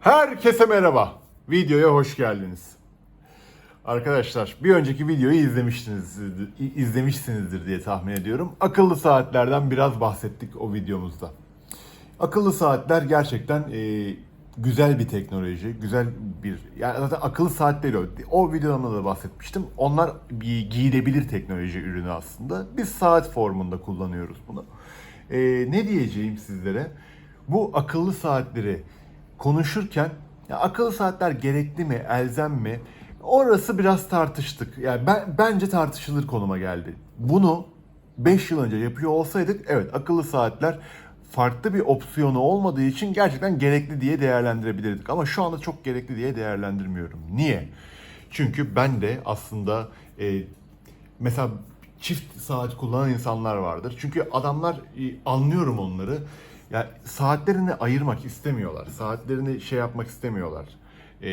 Herkese merhaba. Videoya hoş geldiniz. Arkadaşlar bir önceki videoyu izlemişsinizdir, izlemişsinizdir diye tahmin ediyorum. Akıllı saatlerden biraz bahsettik o videomuzda. Akıllı saatler gerçekten e, güzel bir teknoloji, güzel bir yani zaten akıllı saat değil o. O videomda da bahsetmiştim. Onlar bir giyilebilir teknoloji ürünü aslında. Biz saat formunda kullanıyoruz bunu. E, ne diyeceğim sizlere? Bu akıllı saatleri konuşurken ya akıllı saatler gerekli mi, elzem mi? Orası biraz tartıştık. Yani ben bence tartışılır konuma geldi. Bunu 5 yıl önce yapıyor olsaydık evet akıllı saatler farklı bir opsiyonu olmadığı için gerçekten gerekli diye değerlendirebilirdik. Ama şu anda çok gerekli diye değerlendirmiyorum. Niye? Çünkü ben de aslında e, mesela çift saat kullanan insanlar vardır. Çünkü adamlar e, anlıyorum onları. Ya saatlerini ayırmak istemiyorlar. Saatlerini şey yapmak istemiyorlar. E,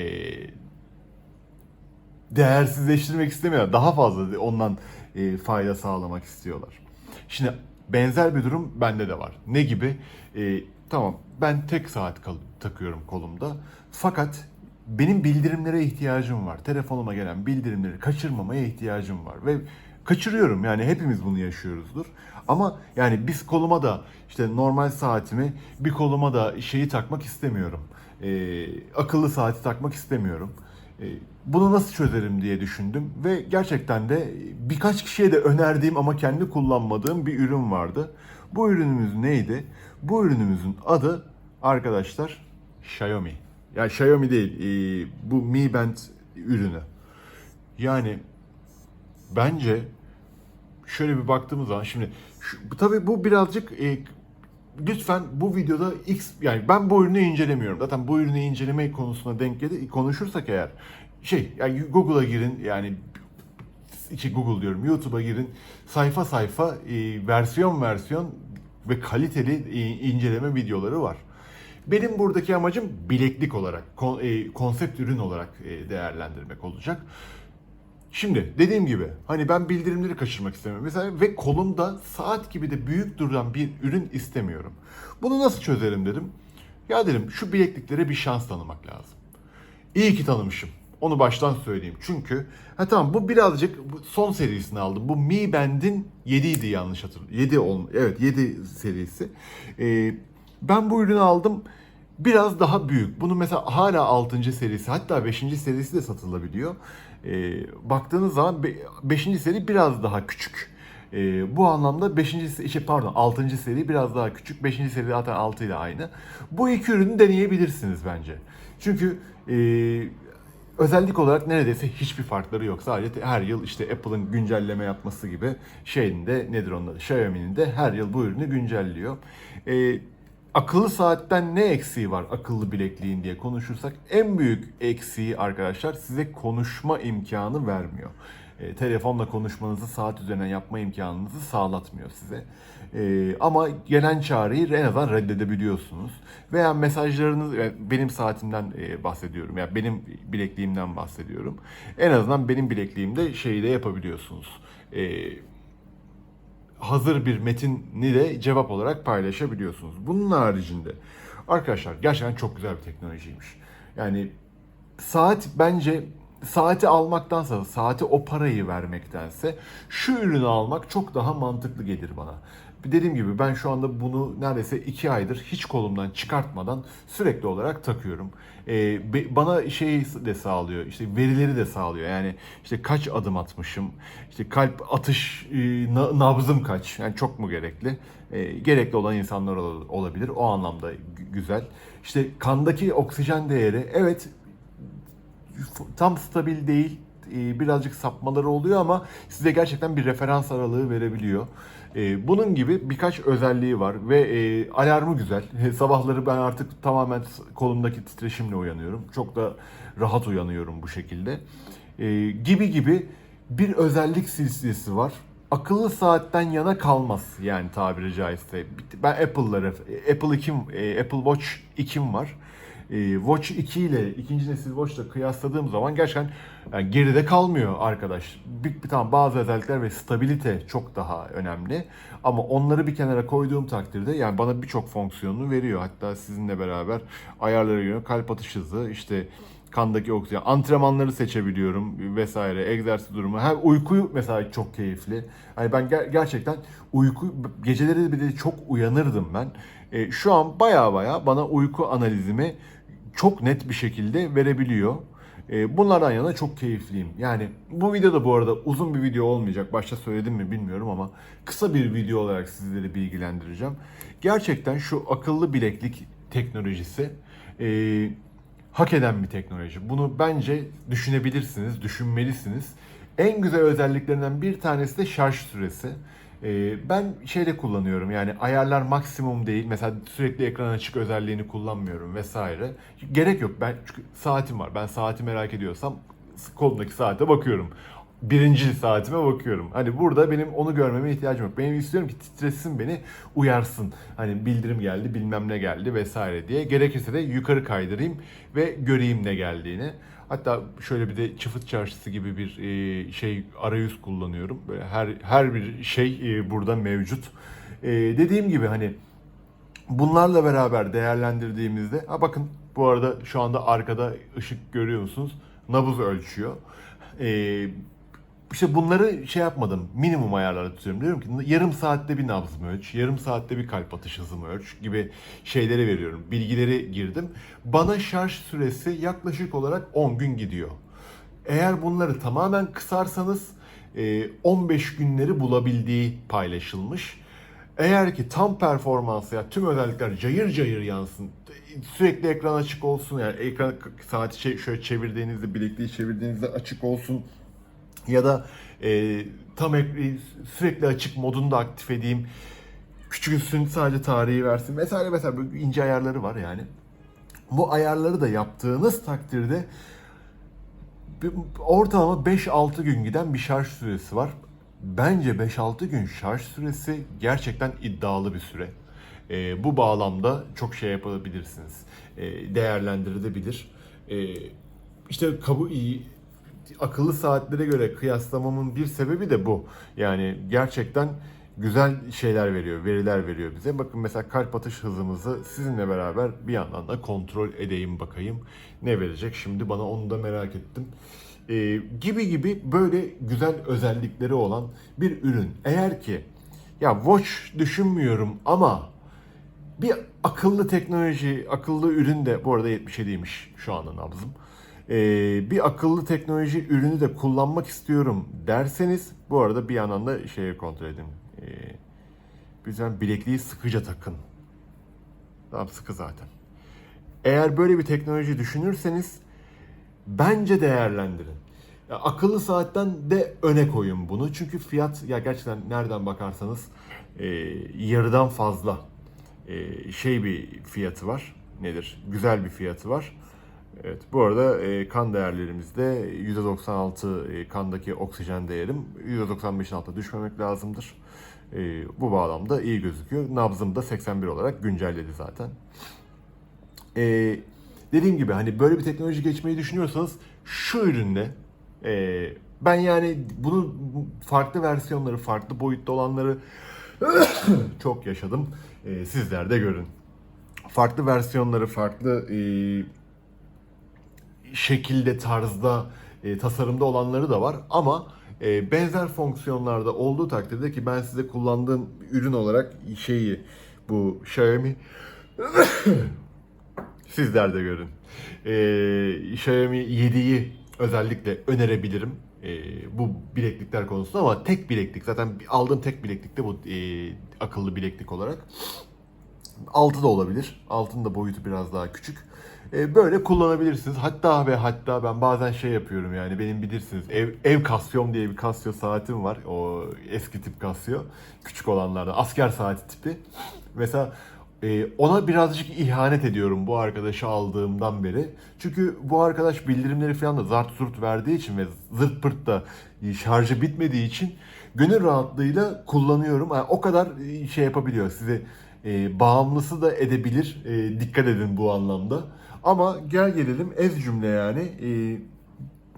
değersizleştirmek istemiyorlar. Daha fazla ondan e, fayda sağlamak istiyorlar. Şimdi benzer bir durum bende de var. Ne gibi? E, tamam ben tek saat takıyorum kolumda. Fakat benim bildirimlere ihtiyacım var. Telefonuma gelen bildirimleri kaçırmamaya ihtiyacım var ve kaçırıyorum. Yani hepimiz bunu yaşıyoruzdur. Ama yani biz koluma da işte normal saatimi bir koluma da şeyi takmak istemiyorum. E, akıllı saati takmak istemiyorum. E, bunu nasıl çözerim diye düşündüm ve gerçekten de birkaç kişiye de önerdiğim ama kendi kullanmadığım bir ürün vardı. Bu ürünümüz neydi? Bu ürünümüzün adı arkadaşlar Xiaomi. Ya Xiaomi değil, e, bu Mi Band ürünü. Yani bence şöyle bir baktığımız zaman şimdi şu, tabii bu birazcık e, lütfen bu videoda X yani ben bu ürünü incelemiyorum. Zaten bu ürünü inceleme konusuna denk gelir konuşursak eğer şey yani Google'a girin yani içi Google diyorum YouTube'a girin sayfa sayfa e, versiyon versiyon ve kaliteli e, inceleme videoları var. Benim buradaki amacım bileklik olarak, e, konsept ürün olarak e, değerlendirmek olacak. Şimdi dediğim gibi hani ben bildirimleri kaçırmak istemiyorum. Mesela ve kolumda saat gibi de büyük duran bir ürün istemiyorum. Bunu nasıl çözerim dedim. Ya dedim şu bilekliklere bir şans tanımak lazım. İyi ki tanımışım. Onu baştan söyleyeyim. Çünkü ha tamam bu birazcık son serisini aldım. Bu Mi Band'in 7 idi yanlış hatırlıyorum. 7 ol evet 7 serisi. Ee, ben bu ürünü aldım. Biraz daha büyük. Bunu mesela hala 6. serisi hatta 5. serisi de satılabiliyor. Ee, baktığınız zaman 5. seri biraz daha küçük. Ee, bu anlamda 5. şey pardon 6. seri biraz daha küçük. 5. seri zaten 6 ile aynı. Bu iki ürünü deneyebilirsiniz bence. Çünkü e, özellik olarak neredeyse hiçbir farkları yok. Sadece her yıl işte Apple'ın güncelleme yapması gibi şeyin de nedir onun adı Xiaomi'nin de her yıl bu ürünü güncelliyor. Ee, akıllı saatten ne eksiği var akıllı bilekliğin diye konuşursak en büyük eksiği arkadaşlar size konuşma imkanı vermiyor. E, telefonla konuşmanızı saat üzerinden yapma imkanınızı sağlatmıyor size. E, ama gelen çağrıyı en azından reddedebiliyorsunuz. Veya mesajlarınız, benim saatimden e, bahsediyorum. Yani benim bilekliğimden bahsediyorum. En azından benim bilekliğimde şeyi de yapabiliyorsunuz. E, hazır bir metini de cevap olarak paylaşabiliyorsunuz. Bunun haricinde arkadaşlar gerçekten çok güzel bir teknolojiymiş. Yani saat bence saati almaktansa, saati o parayı vermektense şu ürünü almak çok daha mantıklı gelir bana. Dediğim gibi ben şu anda bunu neredeyse iki aydır hiç kolumdan çıkartmadan sürekli olarak takıyorum. Ee, bana şey de sağlıyor, işte verileri de sağlıyor. Yani işte kaç adım atmışım, işte kalp atış e, na- nabzım kaç, yani çok mu gerekli? Ee, gerekli olan insanlar ol- olabilir. O anlamda gü- güzel. İşte kandaki oksijen değeri, evet tam stabil değil. e, Birazcık sapmaları oluyor ama size gerçekten bir referans aralığı verebiliyor. E, Bunun gibi birkaç özelliği var ve e, alarmı güzel. Sabahları ben artık tamamen kolumdaki titreşimle uyanıyorum. Çok da rahat uyanıyorum bu şekilde. E, Gibi gibi bir özellik silsilesi var. Akıllı saatten yana kalmaz yani tabiri caizse. Ben Apple'ları, Apple 2, Apple Watch 2'm var. E, Watch 2 ile ikinci nesil Watch'la kıyasladığım zaman gerçekten yani geride kalmıyor arkadaş. Bir, bir tamam bazı özellikler ve stabilite çok daha önemli. Ama onları bir kenara koyduğum takdirde yani bana birçok fonksiyonunu veriyor. Hatta sizinle beraber ayarlara göre kalp atış hızı, işte kandaki oksijen, antrenmanları seçebiliyorum vesaire, egzersiz durumu. Hem uyku mesela çok keyifli. Hani ben ger- gerçekten uyku geceleri bir de çok uyanırdım ben. E, şu an baya baya bana uyku analizimi çok net bir şekilde verebiliyor. E, bunlardan yana çok keyifliyim. Yani bu videoda bu arada uzun bir video olmayacak. Başta söyledim mi bilmiyorum ama kısa bir video olarak sizleri bilgilendireceğim. Gerçekten şu akıllı bileklik teknolojisi e, hak eden bir teknoloji. Bunu bence düşünebilirsiniz, düşünmelisiniz. En güzel özelliklerinden bir tanesi de şarj süresi. Ee, ben şeyde kullanıyorum yani ayarlar maksimum değil. Mesela sürekli ekran açık özelliğini kullanmıyorum vesaire. Gerek yok. Ben çünkü saatim var. Ben saati merak ediyorsam kolumdaki saate bakıyorum. Birinci saatime bakıyorum. Hani burada benim onu görmeme ihtiyacım yok. Benim istiyorum ki titresin beni, uyarsın. Hani bildirim geldi, bilmem ne geldi vesaire diye. Gerekirse de yukarı kaydırayım ve göreyim ne geldiğini. Hatta şöyle bir de çıfıt çarşısı gibi bir e, şey arayüz kullanıyorum. Böyle her her bir şey e, burada mevcut. E, dediğim gibi hani bunlarla beraber değerlendirdiğimizde ha bakın bu arada şu anda arkada ışık görüyor musunuz? Nabız ölçüyor. E, işte bunları şey yapmadım. Minimum ayarlara tutuyorum. Diyorum ki yarım saatte bir nabzımı ölç, yarım saatte bir kalp atış hızımı ölç gibi şeyleri veriyorum. Bilgileri girdim. Bana şarj süresi yaklaşık olarak 10 gün gidiyor. Eğer bunları tamamen kısarsanız e, 15 günleri bulabildiği paylaşılmış. Eğer ki tam performans ya tüm özellikler cayır cayır yansın, sürekli ekran açık olsun yani ekran saati şöyle çevirdiğinizde bilekliği çevirdiğinizde açık olsun ya da e, tam ek- sürekli açık modunu da aktif edeyim. Küçülsün sadece tarihi versin vesaire vesaire böyle ince ayarları var yani. Bu ayarları da yaptığınız takdirde ortalama 5-6 gün giden bir şarj süresi var. Bence 5-6 gün şarj süresi gerçekten iddialı bir süre. E, bu bağlamda çok şey yapabilirsiniz. E, değerlendirilebilir. E, işte kabu iyi akıllı saatlere göre kıyaslamamın bir sebebi de bu. Yani gerçekten güzel şeyler veriyor, veriler veriyor bize. Bakın mesela kalp atış hızımızı sizinle beraber bir yandan da kontrol edeyim bakayım. Ne verecek şimdi bana onu da merak ettim. Ee, gibi gibi böyle güzel özellikleri olan bir ürün. Eğer ki ya watch düşünmüyorum ama bir akıllı teknoloji, akıllı ürün de bu arada 77'ymiş şu anda nabzım. Ee, bir akıllı teknoloji ürünü de kullanmak istiyorum derseniz bu arada bir yandan da şeyi kontrol edin. Ee, güzel bilekliği sıkıca takın. Tamam sıkı zaten. Eğer böyle bir teknoloji düşünürseniz bence değerlendirin. Ya, akıllı saatten de öne koyun bunu. Çünkü fiyat ya gerçekten nereden bakarsanız e, yarıdan fazla e, şey bir fiyatı var. Nedir? Güzel bir fiyatı var. Evet, bu arada e, kan değerlerimizde %96 e, kandaki oksijen değerim %95'in altına düşmemek lazımdır. E, bu bağlamda iyi gözüküyor. Nabzım da 81 olarak güncelledi zaten. E, dediğim gibi hani böyle bir teknoloji geçmeyi düşünüyorsanız şu ürünle e, ben yani bunu farklı versiyonları, farklı boyutta olanları çok yaşadım. E, sizler de görün. Farklı versiyonları, farklı e, şekilde, tarzda, e, tasarımda olanları da var ama e, benzer fonksiyonlarda olduğu takdirde ki ben size kullandığım ürün olarak şeyi bu Xiaomi sizler de görün. E, Xiaomi 7'yi özellikle önerebilirim. E, bu bileklikler konusunda ama tek bileklik zaten aldığım tek bileklik de bu e, akıllı bileklik olarak. Altı da olabilir. Altın da boyutu biraz daha küçük. E, böyle kullanabilirsiniz. Hatta ve hatta ben bazen şey yapıyorum yani benim bilirsiniz ev, ev Casio'm diye bir Casio saatim var. O eski tip Casio. Küçük olanlardan. Asker saati tipi. Mesela e, ona birazcık ihanet ediyorum bu arkadaşı aldığımdan beri. Çünkü bu arkadaş bildirimleri falan da zart zurt verdiği için ve zırt pırt da şarjı bitmediği için gönül rahatlığıyla kullanıyorum. Yani o kadar şey yapabiliyor. Size e, bağımlısı da edebilir. E, dikkat edin bu anlamda. Ama gel gelelim ez cümle yani. Ee,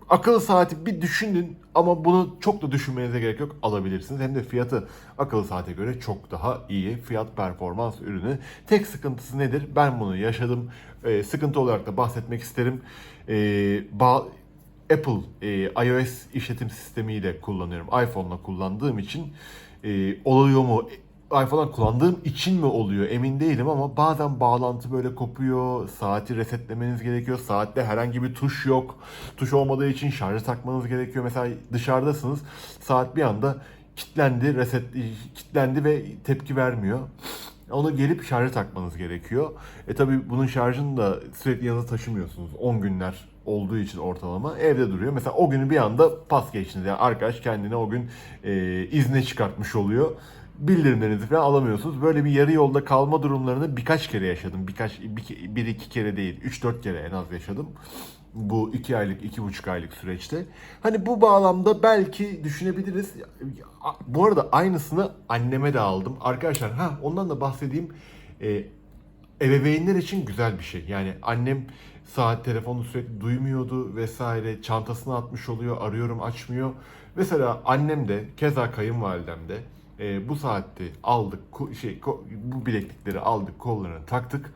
akıllı saati bir düşünün ama bunu çok da düşünmenize gerek yok alabilirsiniz. Hem de fiyatı akıllı saate göre çok daha iyi. Fiyat performans ürünü. Tek sıkıntısı nedir? Ben bunu yaşadım. Ee, sıkıntı olarak da bahsetmek isterim. Ee, ba- Apple e, iOS işletim sistemiyle kullanıyorum. iPhone'la kullandığım için e, oluyor mu? iPhone'dan kullandığım için mi oluyor emin değilim ama bazen bağlantı böyle kopuyor. Saati resetlemeniz gerekiyor. Saatte herhangi bir tuş yok. Tuş olmadığı için şarja takmanız gerekiyor. Mesela dışarıdasınız. Saat bir anda kilitlendi, reset kilitlendi ve tepki vermiyor. Onu gelip şarja takmanız gerekiyor. E tabi bunun şarjını da sürekli yanınızda taşımıyorsunuz. 10 günler olduğu için ortalama evde duruyor. Mesela o günü bir anda pas geçtiniz. Yani arkadaş kendini o gün e, izne çıkartmış oluyor. Bildirimlerinizi falan alamıyorsunuz. Böyle bir yarı yolda kalma durumlarını birkaç kere yaşadım. Birkaç, bir, bir iki kere değil, 3-4 kere en az yaşadım. Bu iki aylık, iki buçuk aylık süreçte. Hani bu bağlamda belki düşünebiliriz. Bu arada aynısını anneme de aldım. Arkadaşlar ha ondan da bahsedeyim. Ee, ebeveynler için güzel bir şey. Yani annem saat telefonu sürekli duymuyordu vesaire. Çantasına atmış oluyor, arıyorum açmıyor. Mesela annem de keza kayınvalidem de e, bu saatte aldık şey bu bileklikleri aldık kollarına taktık.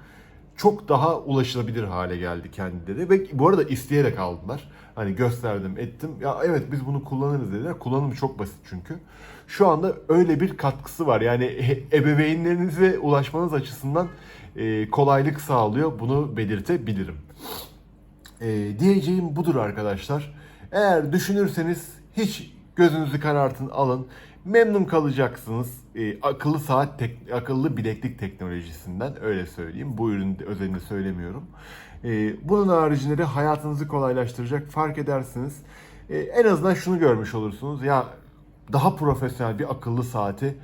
Çok daha ulaşılabilir hale geldi kendileri ve bu arada isteyerek aldılar. Hani gösterdim ettim. Ya evet biz bunu kullanırız dediler. Kullanımı çok basit çünkü. Şu anda öyle bir katkısı var. Yani ebeveynlerinize ulaşmanız açısından e, kolaylık sağlıyor. Bunu belirtebilirim. E, diyeceğim budur arkadaşlar. Eğer düşünürseniz hiç gözünüzü karartın alın. Memnun kalacaksınız. E, akıllı saat, tek, akıllı bileklik teknolojisinden öyle söyleyeyim. Bu ürün özelinde söylemiyorum. E, bunun haricinde de hayatınızı kolaylaştıracak fark edersiniz. E, en azından şunu görmüş olursunuz. Ya daha profesyonel bir akıllı saati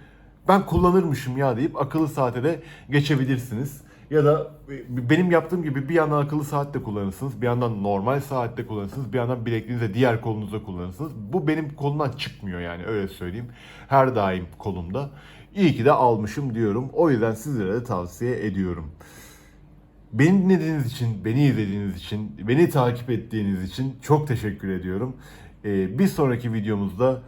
ben kullanırmışım ya deyip akıllı saate de geçebilirsiniz. Ya da e, benim yaptığım gibi bir yandan akıllı saatte kullanırsınız, bir yandan normal saatte kullanırsınız, bir yandan bilekliğinizde diğer kolunuzda kullanırsınız. Bu benim kolumdan çıkmıyor yani öyle söyleyeyim. Her daim kolumda. İyi ki de almışım diyorum. O yüzden sizlere de tavsiye ediyorum. Beni dinlediğiniz için, beni izlediğiniz için, beni takip ettiğiniz için çok teşekkür ediyorum. Ee, bir sonraki videomuzda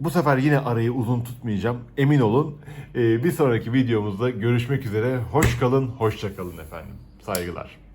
bu sefer yine arayı uzun tutmayacağım. Emin olun. Ee, bir sonraki videomuzda görüşmek üzere. Hoş kalın, hoşça kalın efendim. Saygılar.